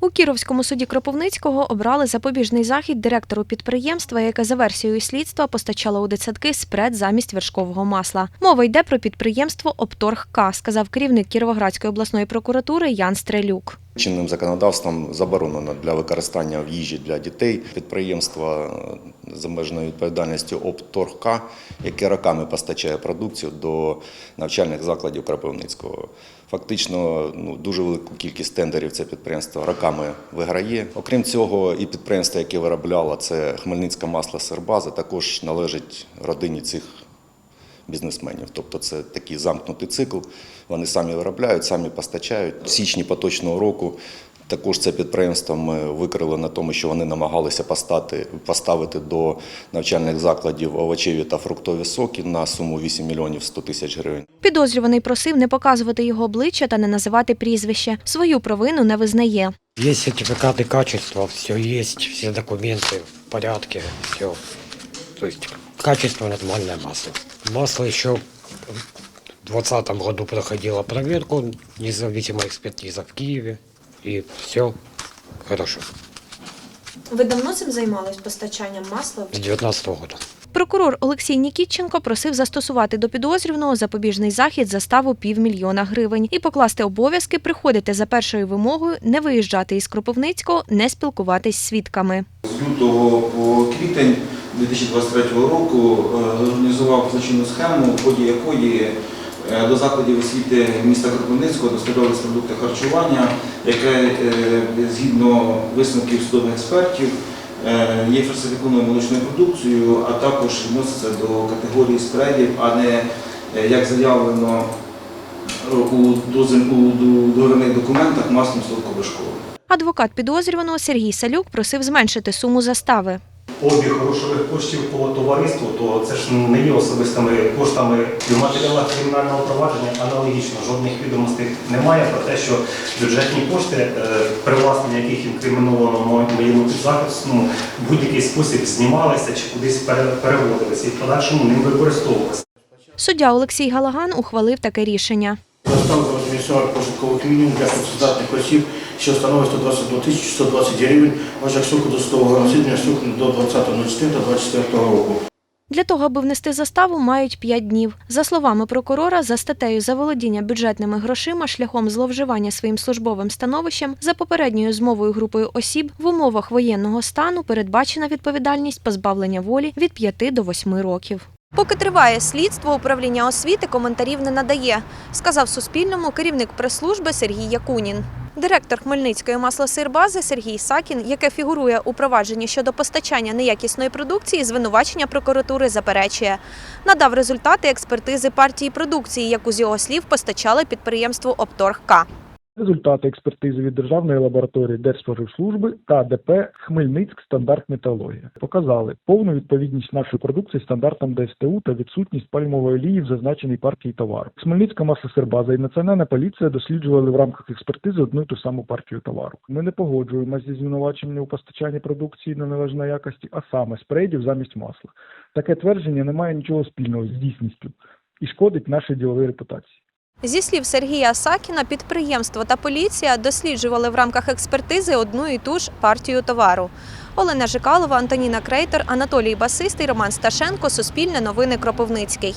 У Кіровському суді Кропивницького обрали запобіжний захід директору підприємства, яке за версією слідства постачало у дитсадки спред замість вершкового масла. Мова йде про підприємство Опторг К, сказав керівник Кіровоградської обласної прокуратури Ян Стрелюк. Чинним законодавством заборонено для використання в їжі для дітей підприємства е, з обмеженою відповідальністю «Опторг-К», яке роками постачає продукцію до навчальних закладів Кропивницького. Фактично, ну, дуже велику кількість тендерів це підприємство роками виграє. Окрім цього, і підприємство, яке виробляло, це Хмельницька масло Сербаза, також належить родині цих бізнесменів. Тобто це такий замкнутий цикл. Вони самі виробляють, самі постачають. В січні поточного року також це підприємство ми викрили на тому, що вони намагалися постати, поставити до навчальних закладів овочеві та фруктові соки на суму 8 мільйонів 100 тисяч гривень. Підозрюваний просив не показувати його обличчя та не називати прізвище. Свою провину не визнає. Есть сертификаты качества, все есть, все документы в порядке, все. То есть качество нормальное масло. Масло еще в 2020 году проходило проверку, независимая экспертиза в Киеве, и все хорошо. Ви давно цим займались постачанням масла? С 2019 года. Прокурор Олексій Нікітченко просив застосувати до підозрюваного запобіжний захід заставу півмільйона гривень і покласти обов'язки приходити за першою вимогою, не виїжджати із Кропивницького, не спілкуватись з свідками. З лютого по квітень 2023 року е, організував злочинну схему, в ході якої е, до закладів освіти міста Кропивницького доставлялись продукти харчування, яке е, згідно висновків судових експертів є фальсифікованою молочною продукцією, а також відноситься до категорії спредів, а не як заявлено у договірних документах маслом солодковишковим. Адвокат підозрюваного Сергій Салюк просив зменшити суму застави. Обіг грошових коштів по товариству, то це ж не є особистими коштами І в матеріалах кримінального провадження. Аналогічно жодних відомостей немає про те, що бюджетні кошти, е, привласнення яких інкриміновано мо- моєму підзахисному, в будь-який спосіб знімалися чи кудись пере- переводилися і в подальшому ним використовувалися. Суддя Олексій Галаган ухвалив таке рішення. Заставка розмісцевих пошукових мінімум для працездатних осіб, що становить 122 тисячі 120 гривень, може суку до судового розслідування суку до 20.04.24 року. Для того, аби внести заставу, мають 5 днів. За словами прокурора, за статтею заволодіння бюджетними грошима шляхом зловживання своїм службовим становищем за попередньою змовою групою осіб в умовах воєнного стану передбачена відповідальність позбавлення волі від 5 до 8 років. Поки триває слідство, управління освіти коментарів не надає, сказав Суспільному керівник прес-служби Сергій Якунін. Директор Хмельницької маслосирбази Сергій Сакін, яке фігурує у провадженні щодо постачання неякісної продукції, звинувачення прокуратури заперечує. Надав результати експертизи партії продукції, яку з його слів постачали підприємству Опторг К. Результати експертизи від Державної лабораторії Держспоживслужби та ДП Хмельницьк стандарт металогія показали повну відповідність нашої продукції стандартам ДСТУ та відсутність пальмової олії в зазначеній партії товару. Хмельницька маслосербаза і Національна поліція досліджували в рамках експертизи одну і ту саму партію товару. Ми не погоджуємося зі звинуваченням у постачанні продукції неналежної якості, а саме спрейдів замість масла. Таке твердження не має нічого спільного з дійсністю і шкодить нашій діловій репутації. Зі слів Сергія Сакіна, підприємство та поліція досліджували в рамках експертизи одну і ту ж партію товару. Олена Жикалова, Антоніна Крейтер, Анатолій Басистий, Роман Сташенко, Суспільне новини Кропивницький.